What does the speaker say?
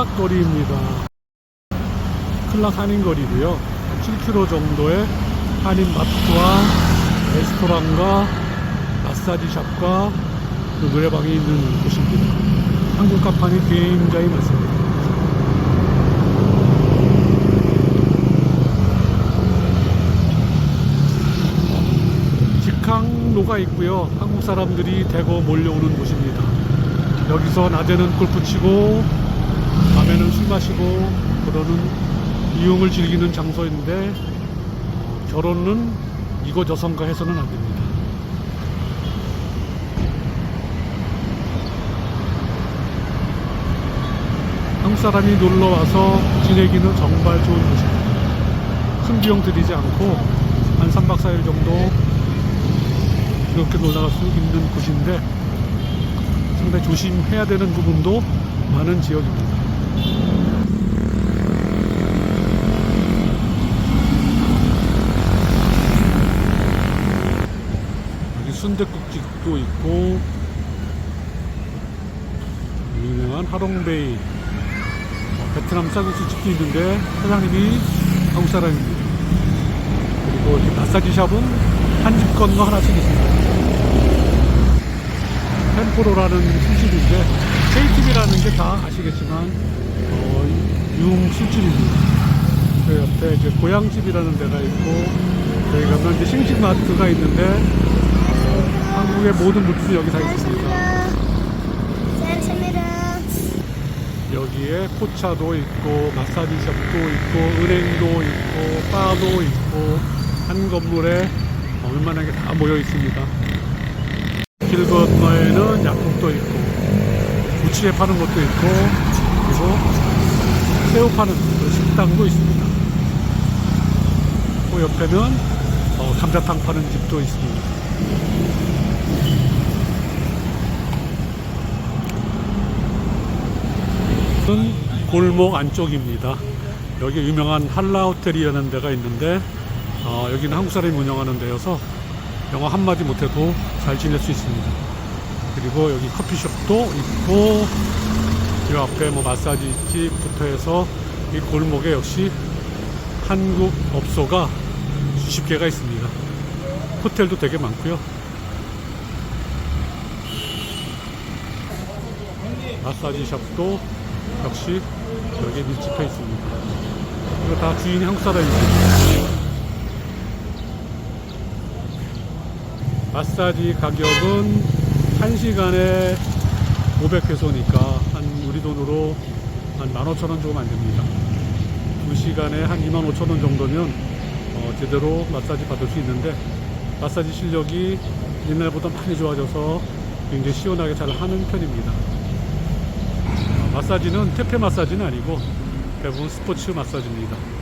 클락 거리입니다. 클락 한인거리고요. 7km 정도의 한인 마트와 레스토랑과 마사지 샵과 그 노래방이 있는 곳입니다. 한국 간판이 굉장히 많습니다. 직항로가 있고요. 한국 사람들이 대거 몰려오는 곳입니다. 여기서 낮에는 골프 치고 밤에는 술 마시고 그러는 이용을 즐기는 장소인데 결혼은 이곳저선가 해서는 안 됩니다. 한국 사람이 놀러 와서 지내기는 정말 좋은 곳입니다. 큰 비용 들이지 않고 한 3박 4일 정도 이렇게 놀러 갈 수 있는 곳인데 상당히 조심해야 되는 부분도 많은 지역입니다. 여기 순댓국집도 있고 유명한 하롱베이 어, 베트남 쌀국수 집도 있는데 사장님이 한국 사람입니다. 그리고 이렇게 마사지 샵은 한 집 건너 하나씩 있습니다. 템포로라는 술집인데 KTV라는 게다 아시겠지만 어, 융 술집입니다. 그 옆에 이제 고향집이라는 데가 있고 여기 가면 이제 싱싱마트가 있는데 어, 한국의 모든 물품이 여기 다 있습니다. 여기에 포차도 있고 마사지샵도 있고 은행도 있고 바도 있고 한 건물에 얼마나 게다 모여 있습니다. 길 건너에는 약국도 있고 무치에 파는 것도 있고 그리고 새우 파는 그 식당도 있습니다. 그 옆에는 어, 감자탕 파는 집도 있습니다. 골목 안쪽입니다. 여기 유명한 한라 호텔이라는 데가 있는데 어, 여기는 한국 사람이 운영하는 데여서 영어 한마디 못해도 잘 지낼 수 있습니다. 그리고 여기 커피숍도 있고 이 앞에 뭐 마사지 집부터 해서 이 골목에 역시 한국 업소가 수십 개가 있습니다. 호텔도 되게 많고요. 마사지 샵도 역시 여기에 밀집해 있습니다. 이거 다 주인이 한국 사람입니다. 마사지 가격은 1시간에 500페소니까 한 우리 돈으로 한 15,000원 조금 안 됩니다. 2시간에 한 25,000원 정도면 어, 제대로 마사지 받을 수 있는데 마사지 실력이 옛날보다 많이 좋아져서 굉장히 시원하게 잘 하는 편입니다. 어, 마사지는 퇴폐 마사지는 아니고 대부분 스포츠 마사지입니다.